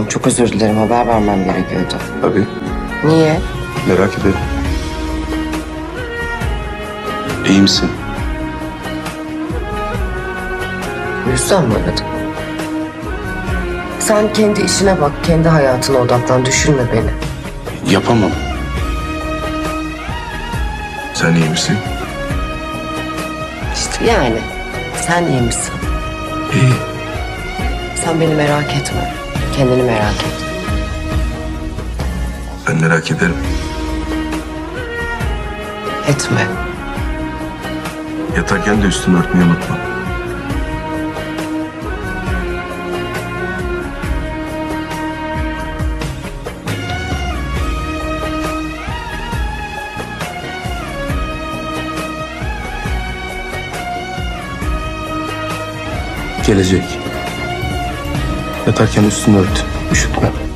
Tamam çok özür dilerim haber vermem gerekiyordu. Tabii. Niye? Merak ederim. İyi misin? Bu yüzden mi aradın? Sen kendi işine bak, kendi hayatına odaklan, düşünme beni. Yapamam. Sen iyi misin? İşte yani sen iyi misin? İyi. Sen beni merak etme. Kendini merak et. Ben merak ederim. Etme. Yatarken de üstünü örtmeyi unutma. Gelecek. Yatarken üstünü ört. Üşütme.